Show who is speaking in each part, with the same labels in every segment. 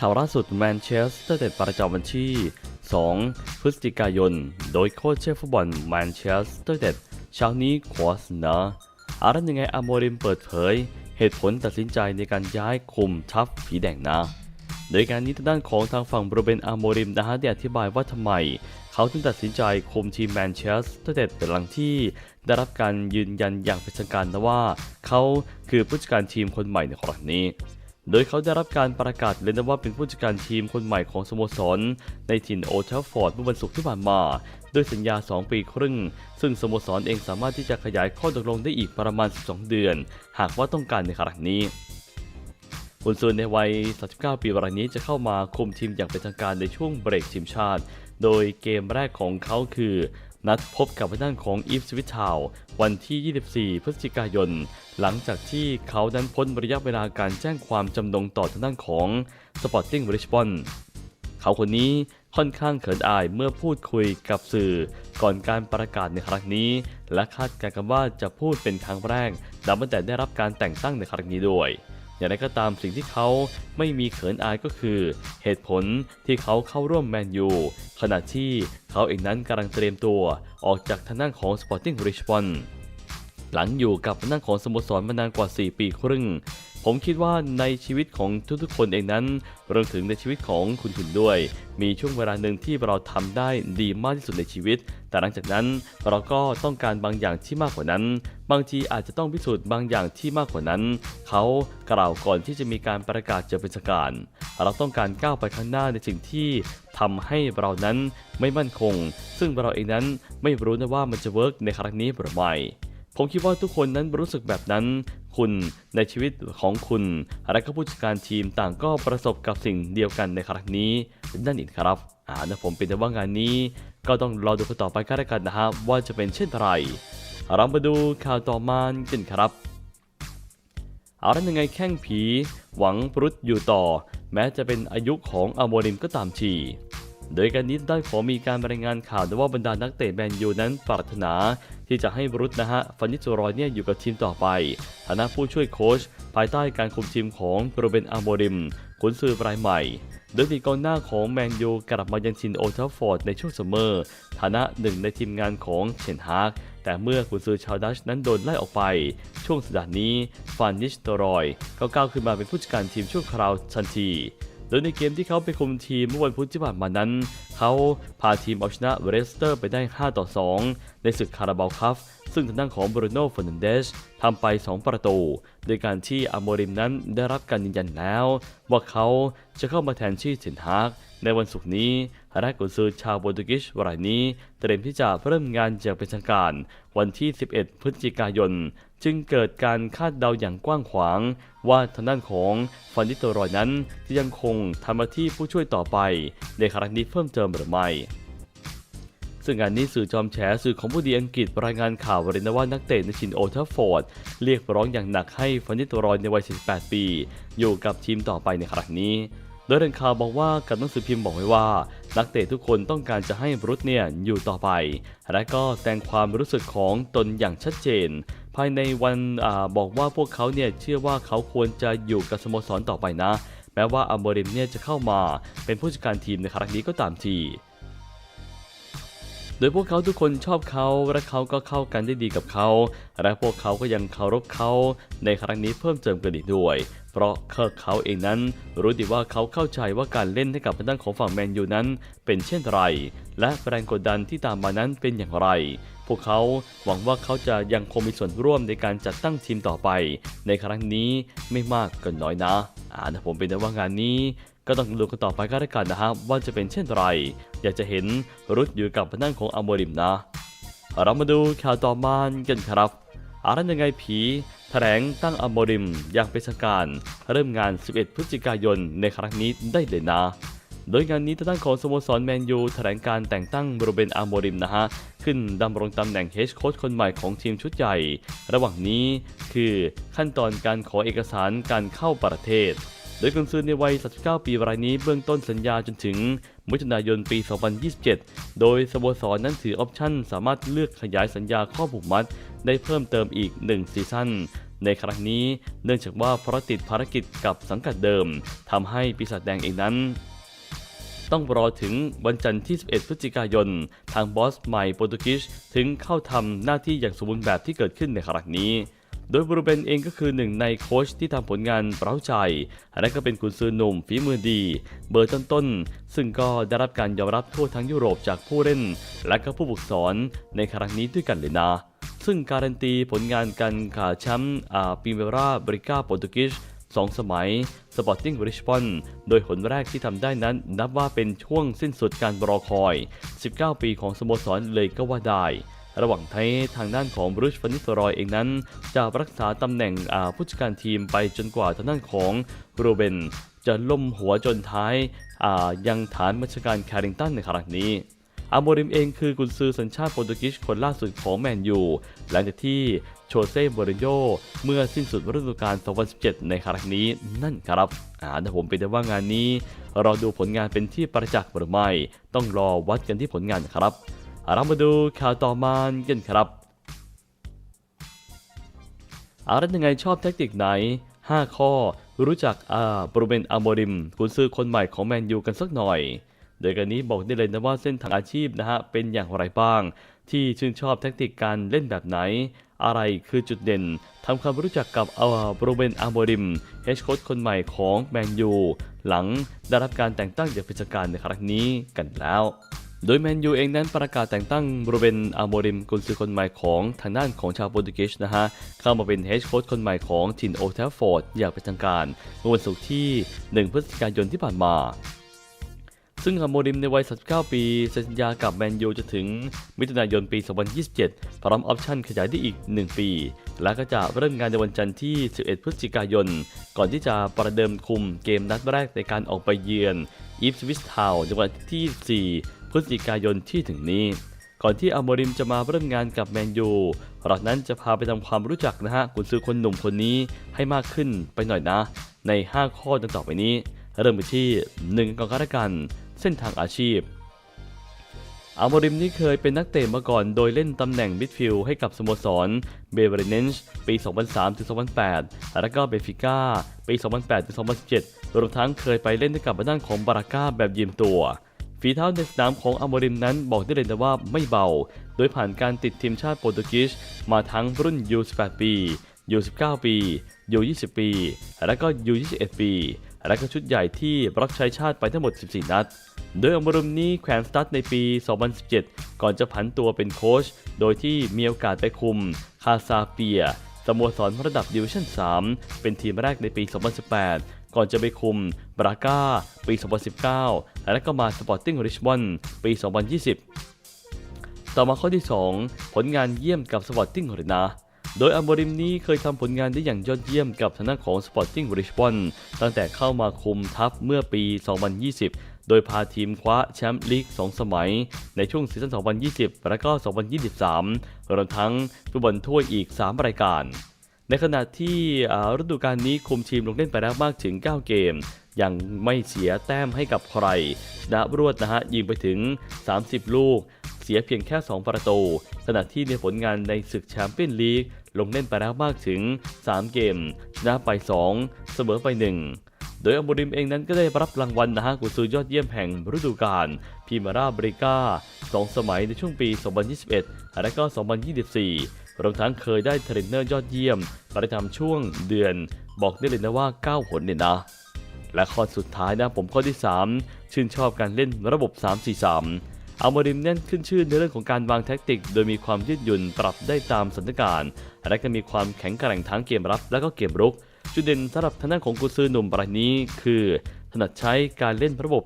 Speaker 1: ข่าวล่าสุดแมนเชสเตอร์เด็ดประจำวันที่ 2 พฤศจิกายน โดยโค้ชเชฟฟุตบอลแมนเชสเตอร์เด็ดเช้านี้ขวาเสนออารันยังไงอาโมริมเปิดเผย เหตุผลตัดสินใจในการย้ายคุมทัพผีแดงนะ โดยการนี้ทางด้านของทางฝั่งบรูเบนอาโมริมนะฮะได้อธิบายว่าทำไม เขาถึงตัดสินใจคุมทีมแมนเชสเตอร์เด็ดหลังที่ ได้รับการยืนยันอย่างเป็นทางการนะว่า เขาคือผู้จัดการทีมคนใหม่ในครั้งนี้ โดยเขาได้รับการประกาศเลยนะว่าเป็นผู้จัดการทีมคนใหม่ของสโมสร ในถิ่นโอเทลฟอร์ดเมื่อวันศุกร์ที่ผ่านมา ด้วยสัญญา 2 ปีครึ่ง ซึ่งสโมสรเองสามารถที่จะขยายข้อตกลงได้อีกประมาณ 12 เดือน หากว่าต้องการในครั้งนี้บุญซูนในวัย 39 ปีรายนี้จะเข้ามาคุมทีมอย่างเป็นทางการในช่วงเบรกทีมชาติ โดยเกมแรกของเขาคือ นัดพบกับทางด้านของอีฟสวิตทาววันที่ 24 พฤศจิกายน หลังจากที่เขานั้นพ้นระยะเวลาการแจ้งความจำนงต่อทางด้านของ Sporting Lisbon เขาคนนี้ค่อนข้างเขินอายเมื่อพูดคุยกับสื่อ ก่อนการประกาศในครั้งนี้ และคาดการณ์กันว่าจะพูดเป็นครั้งแรกนับตั้งแต่ได้รับการแต่งตั้งในครั้งนี้ด้วย อย่างไรก็ตามสิ่งที่เขาไม่มีเขินอายก็คือ เหตุผลที่เขาเข้าร่วมแมนยูขณะที่เขาเองนั้นกำลังเตรียมตัวออกจากทางด้านของ Sporting Lisbon หลังอยู่กับทางด้านของสโมสรมานานกว่า 4 ปีครึ่ง ผมคิดว่าในชีวิตของทุกๆคนเองนั้นรวมถึงในชีวิตของคุณคุณด้วย มีช่วงเวลาหนึ่งที่เราทำได้ดีมากที่สุดในชีวิต แต่หลังจากนั้นเราก็ต้องการบางอย่างที่มากกว่านั้น บางทีอาจจะต้องพิสูจน์บางอย่างที่มากกว่านั้น เขากล่าวก่อนที่จะมีการประกาศจะเป็นทาการเราต้องการก้าวไปข้างหน้าในสิ่งที่ทำให้เรานั้นไม่มั่นคง ซึ่งเราเองนั้นไม่รู้นะว่ามันจะเวิร์กในครั้งนี้หรือไม่ ผมคิดว่าทุกคนนั้นรู้สึกแบบนั้น คุณในชีวิตของคุณ และก็ผู้จัดการทีมต่างก็ประสบกับสิ่งเดียวกันในครั้งนี้นั่นเองครับอ่านะผมเป็นแต่ว่างานนี้ ก็ต้องรอดูกันต่อไปกันแล้วกันนะฮะว่าจะเป็นเช่นไรเรามาดูข่าวต่อมากันครับเอาล้วยังไงแข้งผี หวังปรุดอยู่ต่อ แม้จะเป็นอายุของอโมริมก็ตามที โดยการนี้ได้ขอมีการรายงานข่าวว่าบรรดานักเตะแมนยูนั้นปรารถนา ที่จะให้บรุษนะฮะฟันนิจรอยเนี่ยอยู่กับทีมต่อไปฐานะผู้ช่วยโค้ชภายใต้การคุมทีมของโรเบนอาโมริมขุนซือรายใหม่โดยทีกองหน้าของแมนยูกลับมายังทินโอทัฟฟอร์ดในช่วงซัมเมอร์ฐานะหนึ่งในทีมงานของเชนฮากแต่เมื่อขุนซือชาวดัชนั้นโดนไล่ออกไป ช่วงสัปดาห์นี้ฟันนิชตรอยก็ก้าวขึ้นมาเป็นผู้จัดการทีมชั่วคราวทันที โดยในเกมที่เขาไปคุมทีมเมื่อวันพุธที่ผ่านมานั้น เขาพาทีมเอาชนะเรสเตอร์ไปได้ 5 ต่อ 2 ในศึกคาราบาวคัพซึ่งทางด้านของบรูโน่ฟ e ร์นันเดสทำไป 2 ประตู โดยการที่อาโมริมนั้นได้รับการยืนยันแล้ว ว่าเขาจะเข้ามาแทนที่เซนฮากในวันศุกร์นี้และกุนซือชาวโปรตุเกสรายนี้ เตรียมที่จะเริ่มงานอย่างเป็นทางการ วันที่ 11 พฤศจิกายน จึงเกิดการคาดเดาอย่างกว้างขวาง ว่าทางด้านของฟันดิโตรอยนั้น จะยังคงทำหน้าที่ผู้ช่วยต่อไปในครั้งนี้เพิ่มเติมหรือไม่ซึ่งงานนี้สื่อจอมแฉสื่อของผู้ดีอังกฤษรายงานข่าววรินว่านักเตะในชินโอลด์แทัฟฟอร์ด เรียกร้องอย่างหนักให้ฟันดิโตรอยในวัย 48 ปี อยู่กับทีมต่อไปในครั้งนี้ โดยแหล่งข่าวบอกว่ากับหนังสือพิมพ์บอกไว้ว่า นักเตะทุกคนต้องการจะให้บรุษเนี่ยอยู่ต่อไป และก็แสดงความรู้สึกของตนอย่างชัดเจน ภายในวันอบอกว่าพวกเขาเนี่ยเชื่อว่าเขาควรจะอยู่กับสโมสรต่อไปนะ แม้ว่าอัมเบริมเนี่ยจะเข้ามาเป็นผู้จัดการทีมในครั้งนี้ก็ตามที โดยพวกเขาทุกคนชอบเขาและเขาก็เข้ากันได้ดีกับเขา และพวกเขาก็ยังเคารพเขา ในครั้งนี้เพิ่มเติมกันอีกด้วย เพราะเขาเองนั้น รู้ดีว่าเขาเข้าใจว่าการเล่นให้กับทางด้านของฝั่งแมนยูนั้น เป็นเช่นไร และแรงกดดันที่ตามมานั้นเป็นอย่างไรพวกเขาหวังว่าเขาจะยังคงมีส่วนร่วมในการจัดตั้งทีมต่อไป ในครั้งนี้ไม่มากก็นน้อยนะ อ่านะผมเป็นแต่ว่างานนี้ ก็ต้องดูกันต่อไปก็แล้วกันนะครับว่าจะเป็นเช่นไร อยากจะเห็นรุดอยู่กับพนั่งของอัมโมริมนะ เรามาดูข่าวต่อมากันครับอารันยังไงผีแถลงตั้งอัมโมริมอย่างเป็นทางการ เริ่มงาน 11 พฤศจิกายนในครั้งนี้ได้เลยนะโดยงานนี้ทางด้านของสโมสรแมนยูแถลงการแต่งตั้งโรเบนอาโมริมนะฮะ ขึ้นดำรงตำแหน่งเฮดโค้ชคนใหม่ของทีมชุดใหญ่ ระหว่างนี้คือขั้นตอนการขอเอกสารการเข้าประเทศ โดยกุนซือในวัย 39 ปีรายนี้เบื้องต้นสัญญาจนถึงมิถุนายนปี 2027 โดยสโมสรนั้นถือออปชั่น สามารถเลือกขยายสัญญาข้อผูกมัด ได้เพิ่มเติมอีก 1 ซีซั่นในครั้งนี้เนื่องจากว่าเพราะติดภารกิจกับสังกัดเดิมทำให้ปีศาจแดงเองนั้น ต้องรอถึงวันจันทร์ที่ 11 พฤศจิกายน ทางบอสใหม่โปรตุเกสถึงเข้าทำหน้าที่อย่างสมบูรณ์แบบที่เกิดขึ้นในครั้งนี้ โดยบรูเบนเองก็คือหนึ่งในโค้ชที่ทำผลงานเร้าใจ และก็เป็นกุนซือหนุ่มฝีมือดี เบอร์ต้นๆ ซึ่งก็ได้รับการยอมรับทั่วทั้งยุโรปจากผู้เล่น และก็ผู้ฝึกสอนในครั้งนี้ด้วยกันเลยนะซึ่งการันตีผลงานการขาแชมป์ปิเมราบริกาโปรตุเกสสองสมัยสปอร์ติ้งริชบอนโดยผลแรกที่ทำได้นั้น นับว่าเป็นช่วงสิ้นสุดการรอคอย 19 ปีของสโมสรเลยก็ว่าได้ ระหว่างที่ทางด้านของบรูชฟานิสรอยเองนั้น จะรักษาตำแหน่งผู้จัดการทีมไปจนกว่าทางด้านของโรเบนจะล่มหัวจนท้ายยังฐานบัญชาการแคริงตันในครั้งนี้อาโมริมเองคือกุนซือสัญชาติโปรตุเกสคนล่าสุดของแมนยู หลังจากที่โชเซ่โมริโญ่เมื่อสิ้นสุดฤดูกาล 2017 ในครั้งนี้นั่นครับอ่าถ้าผมเป็นได้ว่างานนี้ เราดูผลงานเป็นที่ประจักษ์หรือไม่ ต้องรอวัดกันที่ผลงานครับ เรามาดูข่าวต่อมากันครับอารันยังไงชอบแทคติกไหน 5 ข้อรู้จักอาบรูเบนอาโมริมกุนซือคนใหม่ของแมนยูกันสักหน่อย โดยกันนี้บอกได้เลยนะว่าเส้นทางอาชีพนะฮะเป็นอย่างไรบ้าง ที่ชื่นชอบแทคติกการเล่นแบบไหน อะไรคือจุดเด่นทำความรู้จักกับอาบรูเบนอาโมริมเฮดโค้ชคนใหม่ของแมนยูหลังได้รับการแต่งตั้งจากผู้จัดการในครั้งนี้กันแล้ว โดยแมนยูเองนั้นประกาศแต่งตั้งบรเบนอาโมริมกุนซือคนใหม่ของทางด้านของชาวโปรตุเกสนะฮะ เข้ามาเป็นเฮดโค้ชคนใหม่ของทินโอเทฟฟอร์ดอย่างเป็นทางการเมื่อวันศุกร์ที่ 1 พฤศจิกายนที่ผ่านมา ซึ่งอาโมริมในวัย 39 ปีสัญญากับแมนยูจะถึงมิถุนายนปี 2027 พร้อมออปชั่นขยายได้อีก 1 ปี และก็จะเริ่มงานในวันจันทร์ที่ 11 พฤศจิกายน ก่อนที่จะประเดิมคุมเกมนัดแรกในการออกไปเยือนอีฟสวิสทาวในวันที่ 4 ฤศจิกายนที่ถึงนี้ ก่อนที่อาโมริมจะมาเริ่มงานกับแมนยูเรานั้นจะพาไปทำความรู้จักนะฮะกุนซือคนหนุ่มคนนี้ให้มากขึ้นไปหน่อยนะ ใน 5 ข้อดังต่อไปนี้ เริ่มไปที่ 1ก่อนกันกันเส้นทางอาชีพอาโมริมนี่เคยเป็นนักเตะมาก่อนโดยเล่นตำแหน่งมิดฟิลด์ให้กับสโมสรเบเวอร์เนนช์ปี 2003-2008 แล้วก็เบฟิก้าปี 2008-2017 รวมทั้งเคยไปเล่นให้กับด้านของบาราก้าแบบยืมตัว ฝีเท้าในสนามของอาโมริมนั้นบอกได้เลยนะว่าไม่เบา โดยผ่านการติดทีมชาติโปรตุเกสมาทั้งรุ่น U18 ปี U19 ปี U20 ปี และก็ U21 ปี และก็ชุดใหญ่ที่รับใช้ชาติไปทั้งหมด 14 นัด โดยอาโมริมนี้แขวนสตาร์ทในปี 2017 ก่อนจะผันตัวเป็นโค้ช โดยที่มีโอกาสไปคุม คาซาเปียสโมสรระดับดิวิชั่น 3 เป็นทีมแรกในปี 2018 ก่อนจะไปคุมบราก้าปี 2019 และก็มาสปอร์ติ้งริชมอนด์ปี 2020 ต่อมาข้อที่ 2 ผลงานเยี่ยมกับสปอร์ติ้งหรือนะโดยอัมบริมนี้เคยทำผลงานได้อย่างยอดเยี่ยมกับทางด้านของ Sporting Lisbon ตั้งแต่เข้ามาคุมทัพเมื่อปี 2020 โดยพาทีมคว้าแชมป์ลีก 2 สมัย ในช่วงซีซั่น 2020 และก็ 2023 รวมทั้งฟุตบอลถ้วยอีก 3 รายการ ในขณะที่ฤดูกาลนี้คุมทีมลงเล่นไปแล้วมากถึง 9 เกม ยังไม่เสียแต้มให้กับใครชนะรวดนะฮะยิงไปถึง 30 ลูก เสียเพียงแค่ 2 ประตู ขณะที่ในผลงานในศึกแชมเปี้ยนลีกลงเล่นไปแล้วมากถึง 3 เกม ชนะไป 2 เสมอไป1โดยอัมบูริมเองนั้นก็ได้รับรางวัลนะฮะกุซือยอดเยี่ยมแห่งฤดูกาลพีมาราบริก้า 2 สมัยในช่วงปี 2021 และก็ 2024 รวมทั้งเคยได้เทรนเนอร์ยอดเยี่ยมประจำช่วงเดือน บอกได้เลยนะว่า9ผลเนี่ยนะ และข้อสุดท้ายนะผมข้อที่ 3 ชื่นชอบการเล่นระบบ 3-4-3อัลมาริมเน้นขึ้นชื่อในเรื่องของการวางแท็กติก โดยมีความยืดหยุ่นปรับได้ตามสถานการณ์ และก็มีความแข็งแกร่งทั้งเกมรับ และก็เกมรุก จุดเด่นสำหรับทางด้านของกุซือหนุ่มรายนี้คือถนัดใช้การเล่นระบบ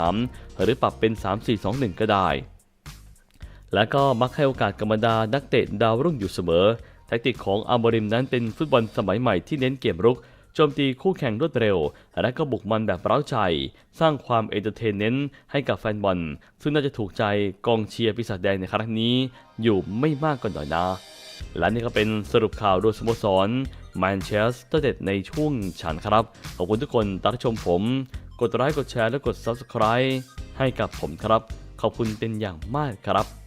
Speaker 1: 3-4-3 หรือปรับเป็น 3-4-2-1 ก็ได้ และก็มักให้โอกาสกับบรรดานักเตะดาวรุ่งอยู่เสมอ แท็กติกของอาร์โมริมนั้นเป็นฟุตบอลสมัยใหม่ที่เน้นเกมรุกโจมตีคู่แข่งรวดเร็ว และก็บุกมันแบบเร้าใจ สร้างความเอนเตอร์เทนเนต์ให้กับแฟนบอล ซึ่งน่าจะถูกใจกองเชียร์ปีศาจแดงในครั้งนี้อยู่ไม่มากก็น้อยนะ และนี่ก็เป็นสรุปข่าวโดยสโมสรแมนเชสเตอร์เดในช่วงฉันครับ ขอบคุณทุกคนที่รับชมผม กดไลค์กดแชร์และกด Subscribe ให้กับผมครับ ขอบคุณเป็นอย่างมากครับ